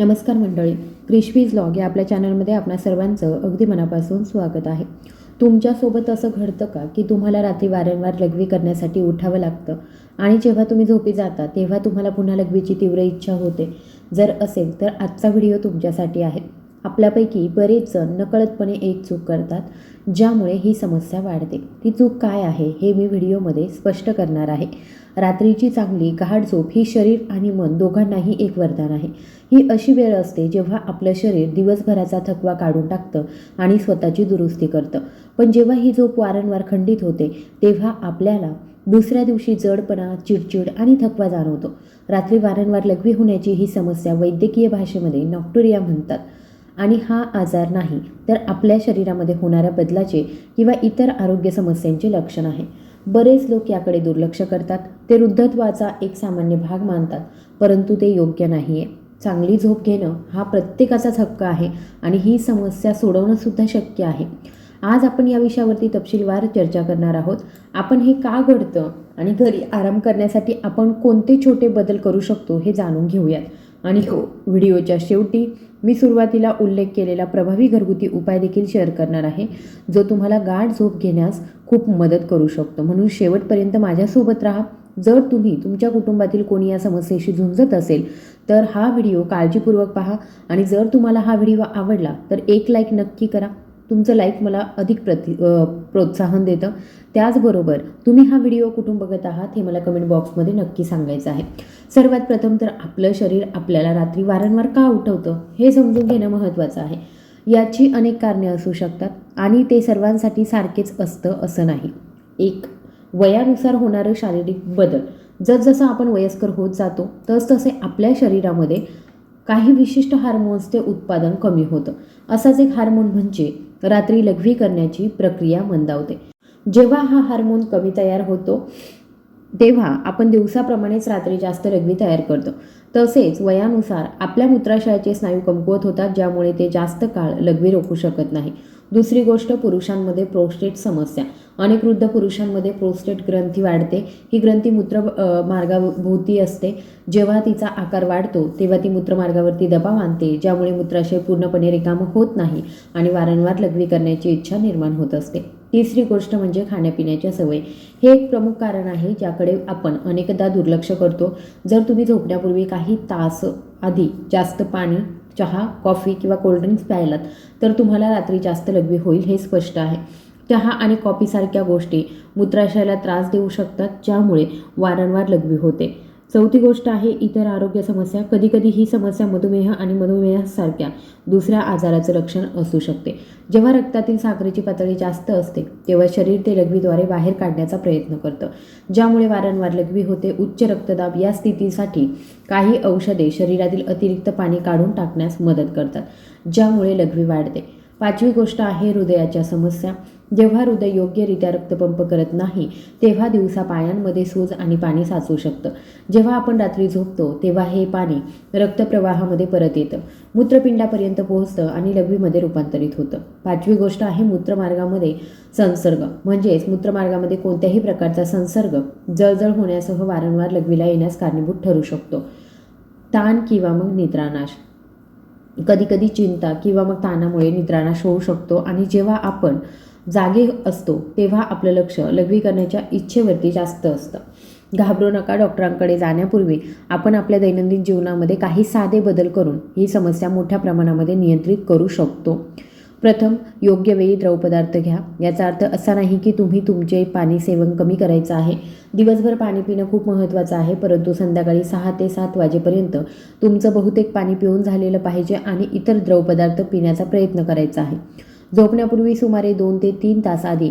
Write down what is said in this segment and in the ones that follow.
नमस्कार मंडळी क्रिशवीज लॉग या आपल्या चॅनलमध्ये आपणा सर्वांचं अगदी मनापासून स्वागत आहे. तुमच्यासोबत असं घडतं का की तुम्हाला रात्री वारंवार लघवी करण्यासाठी उठावं लागतं आणि जेव्हा तुम्ही झोपी जाता तेव्हा तुम्हाला पुन्हा लघवीची तीव्र इच्छा होते? जर असेल तर आजचा व्हिडिओ तुमच्यासाठी आहे. आपल्यापैकी बरेच जण नकळतपणे एक चूक करतात ज्यामुळे ही समस्या वाढते. ती चूक काय आहे हे मी व्हिडिओमध्ये स्पष्ट करणार आहे. रात्रीची चांगली गाढ झोप ही शरीर आणि मन दोघांनाही एक वरदान आहे. ही अशी वेळ असते जेव्हा आपलं शरीर दिवसभराचा थकवा काढून टाकतं आणि स्वतःची दुरुस्ती करतं. पण जेव्हा ही झोप वारंवार खंडित होते तेव्हा आपल्याला दुसऱ्या दिवशी जडपणा चिडचिड आणि थकवा जाणवतो. रात्री वारंवार लघवी होण्याची ही समस्या वैद्यकीय भाषेमध्ये नॉक्टोरिया म्हणतात. आणि हा आजार नाही तर आपल्या शरीरामध्ये होणाऱ्या बदलाचे किंवा इतर आरोग्य समस्यांचे लक्षण आहे. बरेच लोक याकडे दुर्लक्ष करतात ते वृद्धत्वाचा एक सामान्य भाग मानतात परंतु ते योग्य नाही आहे चांगली झोप घेणं हा प्रत्येकाचाच हक्क आहे आणि ही समस्या सोडवणं सुद्धा शक्य आहे. आज आपण या विषयावरती तपशीलवार चर्चा करणार आहोत. आपण हे का घडतं आणि घरी आराम करण्यासाठी आपण कोणते छोटे बदल करू शकतो हे जाणून घेऊयात. आणि हो व्हिडिओच्या शेवटी मी सुरुवातीला उल्लेख केलेला प्रभावी घरगुती उपाय देखील शेअर करणार आहे जो तुम्हाला गाढ झोप घेण्यास खूप मदत करू शकतो. म्हणून शेवटपर्यंत माझ्यासोबत राहा. जर तुम्ही तुमच्या कुटुंबातील कोणी या समस्येशी झुंजत असेल तर हा व्हिडिओ काळजीपूर्वक पहा आणि जर तुम्हाला हा व्हिडिओ आवडला तर एक लाईक नक्की करा. तुमचं लाईक मला अधिक प्रति प्रोत्साहन देतं. त्याचबरोबर तुम्ही हा व्हिडिओ कुठून बघत आहात हे मला कमेंट बॉक्समध्ये नक्की सांगायचं आहे. सर्वात प्रथम तर आपलं शरीर आपल्याला रात्री वारंवार का उठवतं हे समजून घेणं महत्त्वाचं आहे. याची अनेक कारणे असू शकतात आणि ते सर्वांसाठी सारखेच असतं असं नाही. एक वयानुसार होणारं शारीरिक बदल. जसजसं आपण वयस्कर होत जातो तसतसे आपल्या शरीरामध्ये काही विशिष्ट हार्मोन्सचे उत्पादन कमी होतं. असाच एक हार्मोन म्हणजे रात्री लघवी करण्याची प्रक्रिया मंदावते. जेव्हा हा हार्मोन कमी तयार होतो तेव्हा आपण दिवसाप्रमाणेच रात्री जास्त रग्बी तयार करतो. तसेच वयानुसार आपल्या मूत्राशयाचे स्नायू कमकुवत होतात ज्यामुळे ते जास्त काळ लघवी रोखू शकत नाही. दुसरी गोष्ट पुरुषांमध्ये प्रोस्टेट समस्या. अनेक वृद्ध पुरुषांमध्ये प्रोस्टेट ग्रंथी वाढते. ही ग्रंथी मूत्र मार्गाभोवती असते. जेव्हा तिचा आकार वाढतो तेव्हा ती मूत्रमार्गावरती दबाव आणते ज्यामुळे मूत्राशय पूर्णपणे रिकामं होत नाही आणि वारंवार लघवी करण्याची इच्छा निर्माण होत असते. तिसरी गोष्ट म्हणजे खाण्यापिण्याच्या सवय. हे एक प्रमुख कारण आहे ज्याकडे आपण अनेकदा दुर्लक्ष करतो. जर तुम्ही झोपण्यापूर्वी काही तास आधी जास्त पाणी चहा कॉफी किंवा कोल्ड्रिंक्स प्यायलात तर तुम्हाला रात्री जास्त लघवी होईल हे स्पष्ट आहे. चहा आणि कॉफीसारख्या गोष्टी मूत्राशयाला त्रास देऊ शकतात ज्यामुळे वारंवार लघवी होते. चौथी गोष्ट आहे इतर आरोग्य समस्या. कधीकधी ही समस्या मधुमेह आणि मधुमेहासारख्या दुसऱ्या आजाराचं लक्षण असू शकते. जेव्हा रक्तातील साखरेची पातळी जास्त असते तेव्हा शरीर ते लघवीद्वारे बाहेर काढण्याचा प्रयत्न करतं. ज्यामुळे वारंवार लघवी होते उच्च रक्तदाब या स्थितीसाठी काही औषधे शरीरातील अतिरिक्त पाणी काढून टाकण्यास मदत करतात ज्यामुळे लघवी वाढते. पाचवी गोष्ट आहे हृदयाच्या समस्या. जेव्हा हृदय योग्यरित्या रक्तपंप करत नाही तेव्हा दिवसा पायांमध्ये सूज आणि पाणी साचू शकतं. जेव्हा आपण रात्री झोपतो तेव्हा हे पाणी रक्तप्रवाहामध्ये परत येतं. मूत्रपिंडापर्यंत पोहोचतं आणि लघवीमध्ये रूपांतरित होतं. पाचवी गोष्ट आहे मूत्रमार्गामध्ये संसर्ग. म्हणजेच मूत्रमार्गामध्ये कोणत्याही प्रकारचा संसर्ग जळजळ होण्यासह वारंवार लघवीला येण्यास कारणीभूत ठरू शकतो. ताण किंवा मग निद्रानाश. कधीकधी चिंता किंवा मग ताणामुळे निद्रानाश होऊ शकतो आणि जेव्हा आपण जागे असतो तेव्हा आपलं लक्ष लघवी करण्याच्या इच्छेवरती जास्त असतं. घाबरू नका डॉक्टरांकडे जाण्यापूर्वी आपण आपल्या दैनंदिन जीवनामध्ये काही साधे बदल करून ही समस्या मोठ्या प्रमाणामध्ये नियंत्रित करू शकतो. प्रथम योग्य वेळी द्रवपदार्थ घ्या. याचा अर्थ असा नाही की तुम्ही तुमचे पाणी सेवन कमी करायचं आहे. दिवसभर पाणी पिणं खूप महत्त्वाचं आहे परंतु संध्याकाळी सहा ते सात वाजेपर्यंत तुमचं बहुतेक पाणी पिऊन झालेलं पाहिजे आणि इतर द्रवपदार्थ पिण्याचा प्रयत्न करायचा आहे. झोपण्यापूर्वी सुमारे दोन ते तीन तास आधी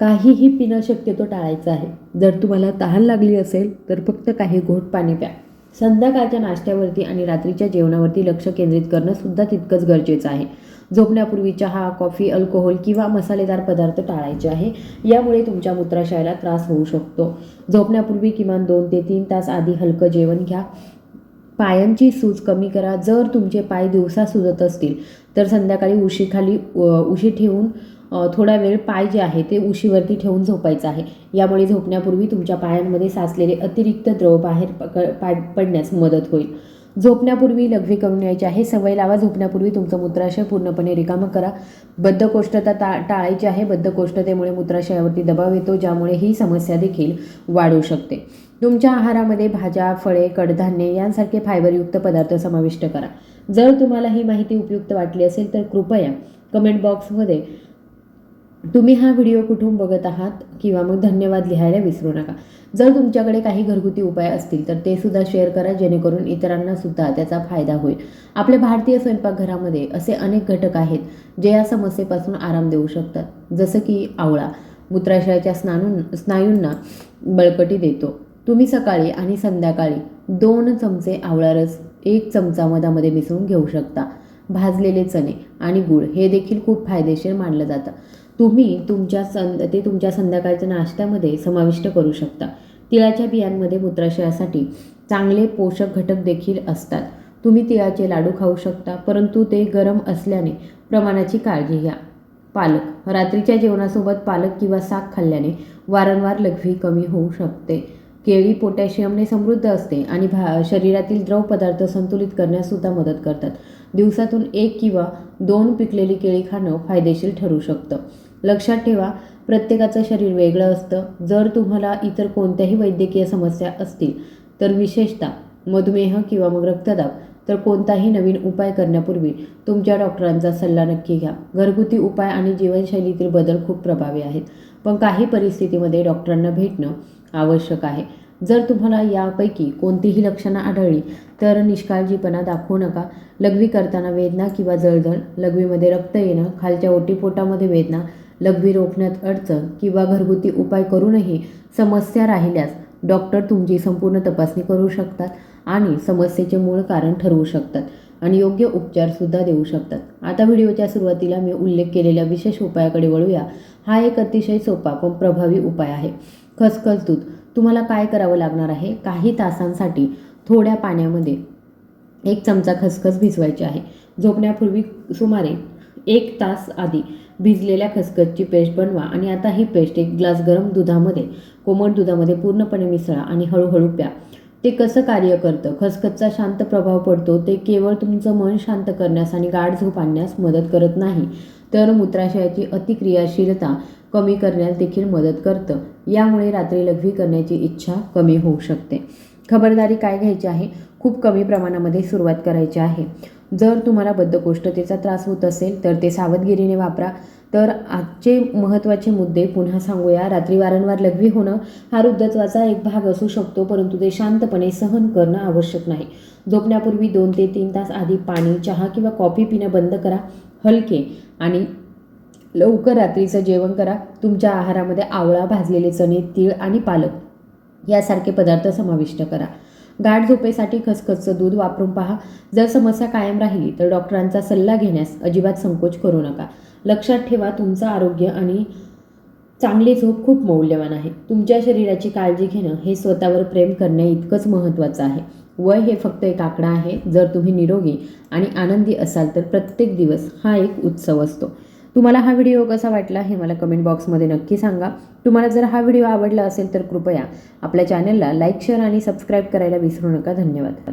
काहीही पिणं शक्यतो टाळायचं आहे. जर तुम्हाला तहान लागली असेल तर फक्त काही घोट पाणी प्या. संध्याकाळच्या नाश्त्यावरती आणि रात्रीच्या जेवणावरती लक्ष केंद्रित करणं सुद्धा तितकंच गरजेचं आहे. झोपण्यापूर्वी चहा कॉफी अल्कोहोल किंवा मसालेदार पदार्थ टाळायचे आहे. यामुळे तुमच्या मूत्राशयाला त्रास होऊ शकतो. झोपण्यापूर्वी किमान दोन ते तीन तास आधी हलकं जेवण घ्या. पायांची सूज कमी करा. जर तुमचे पाय दिवसा सुजत असतील तर संध्याकाळी उशीखाली उशी ठेवून थोडा वेळ पाय जे आहे ते उशीवरती ठेवून झोपायचं आहे. यामुळे झोपण्यापूर्वी तुमच्या पायांमध्ये साचलेले अतिरिक्त द्रव बाहेर पक पाय पडण्यास मदत होईल. झोपण्यापूर्वी लघवी करून यायची आहे. सवय लावा. झोपण्यापूर्वी तुमचं मूत्राशय पूर्णपणे रिकामं करा. बद्धकोष्ठता टा टाळायची आहे. बद्धकोष्ठतेमुळे मूत्राशयावरती दबाव येतो ज्यामुळे ही समस्या देखील वाढू शकते. तुमच्या आहारामध्ये भाज्या फळे कडधान्ये यांसारखे फायबरयुक्त पदार्थ समाविष्ट करा. जर तुम्हाला ही माहिती उपयुक्त वाटली असेल तर कृपया कमेंट बॉक्समध्ये तुम्ही हा व्हिडिओ कुठून बघत आहात किंवा मग धन्यवाद लिहायला विसरू नका. जर तुमच्याकडे काही घरगुती उपाय असतील तर ते सुद्धा शेअर करा जेणेकरून इतरांना सुद्धा त्याचा फायदा होईल. आपल्या भारतीय स्वयंपाकघरामध्ये असे अनेक घटक आहेत जे या समस्येपासून आराम देऊ शकतात. जसं की आवळा मूत्राशयाच्या स्नानून स्नायूंना बळकटी देतो. तुम्ही सकाळी आणि संध्याकाळी दोन चमचे आवळा रस एक चमचा मधामध्ये मिसळून घेऊ शकता. भाजलेले चणे आणि गूळ हे देखील खूप फायदेशीर मानलं जातं. तुम्ही तुमच्या सं ते तुमच्या संध्याकाळच्या नाश्त्यामध्ये समाविष्ट करू शकता. तिळाच्या बियांमध्ये मूत्राशयासाठी चांगले पोषक घटक देखील असतात. तुम्ही तिळाचे लाडू खाऊ शकता परंतु ते गरम असल्याने प्रमाणाची काळजी घ्या. पालक रात्रीच्या जेवणासोबत पालक किंवा साग खाल्ल्याने वारंवार लघवी कमी होऊ शकते. केळी पोटॅशियमने समृद्ध असते आणि भा शरीरातील द्रव पदार्थ संतुलित करण्यासुद्धा मदत करतात. दिवसातून एक किंवा दोन पिकलेली केळी खाणं फायदेशीर ठरू शकतं. लक्षात ठेवा प्रत्येकाचं शरीर वेगळं असतं. जर तुम्हाला इतर कोणत्याही वैद्यकीय समस्या असतील तर विशेषतः मधुमेह किंवा मग रक्तदाब तर कोणताही नवीन उपाय करण्यापूर्वी तुमच्या डॉक्टरांचा सल्ला नक्की घ्या. घरगुती उपाय आणि जीवनशैलीतील बदल खूप प्रभावी आहेत. पण काही परिस्थितीमध्ये डॉक्टरांना भेटणं आवश्यक आहे. जर तुम्हाला यापैकी कोणतीही लक्षणं आढळली तर निष्काळजीपणा दाखवू नका. लघवी करताना वेदना किंवा जळजळ लघवीमध्ये रक्त येणं खालच्या ओटीपोटामध्ये वेदना लघवी रोखण्यात अडचण किंवा घरगुती उपाय करूनही समस्या राहिल्यास डॉक्टर तुमची संपूर्ण तपासणी करू शकतात आणि समस्येचे मूळ कारण ठरवू शकतात आणि योग्य उपचारसुद्धा देऊ शकतात. आता व्हिडिओच्या सुरुवातीला मी उल्लेख केलेल्या विशेष उपायाकडे वळूया. हा एक अतिशय सोपा पण प्रभावी उपाय आहे. खसखस दूध. तुम्हाला काय करावं लागणार आहे? काही तासांसाठी थोड्या पाण्यामध्ये एक चमचा खसखस भिजवायची आहे. झोपण्यापूर्वी सुमारे एक तास आधी भिजलेल्या खसखसची पेस्ट बनवा आणि आता ही पेस्ट एक ग्लास गरम दुधामध्ये कोमट दुधामध्ये पूर्णपणे मिसळा आणि हळूहळू प्या. ते कसं कार्य करतं? खसखसचा शांत प्रभाव पडतो. ते केवळ तुमचं मन शांत करण्यास आणि गाढ झोप आणण्यास मदत करत नाही. तर मूत्राशयाची अतिक्रियाशीलता कमी करण्यास देखील मदत करतं. यामुळे रात्री लघवी करण्याची इच्छा कमी होऊ शकते. खबरदारी काय घ्यायची आहे? खूप कमी प्रमाणामध्ये सुरुवात करायची आहे. जर तुम्हाला बद्धकोष्ठतेचा त्रास होत असेल तर ते सावधगिरीने वापरा. तर आजचे महत्त्वाचे मुद्दे पुन्हा सांगूया. रात्री वारंवार लघवी होणं हा वृद्धत्वाचा एक भाग असू शकतो परंतु ते शांतपणे सहन करणं आवश्यक नाही. झोपण्यापूर्वी दोन ते तीन तास आधी पाणी चहा किंवा कॉफी पिणं बंद करा. हलके आणि लवकर रात्रीचं जेवण करा. तुमच्या आहारामध्ये आवळा भाजलेले चणे तीळ आणि पालक यासारखे पदार्थ समाविष्ट करा. गाठ झोपेसाठी खसखसचं दूध वापरून पहा. जर समस्या कायम राहिली तर डॉक्टरांचा सल्ला घेण्यास अजिबात संकोच करू नका. लक्षात ठेवा तुमचं आरोग्य आणि चांगली झोप खूप मौल्यवान आहे. तुमच्या शरीराची काळजी घेणं हे स्वतःवर प्रेम करणे इतकंच महत्त्वाचं आहे. वय हे फक्त एक आकडा आहे. जर तुम्ही निरोगी आणि आनंदी असाल तर प्रत्येक दिवस हा एक उत्सव असतो. तुम्हाला हा व्हिडिओ कसा वाटला हे मला कमेंट बॉक्समध्ये नक्की सांगा. तुम्हाला जर हा व्हिडिओ आवडला असेल तर कृपया आपल्या चॅनलला लाईक शेअर आणि सबस्क्राईब करायला विसरू नका. धन्यवाद.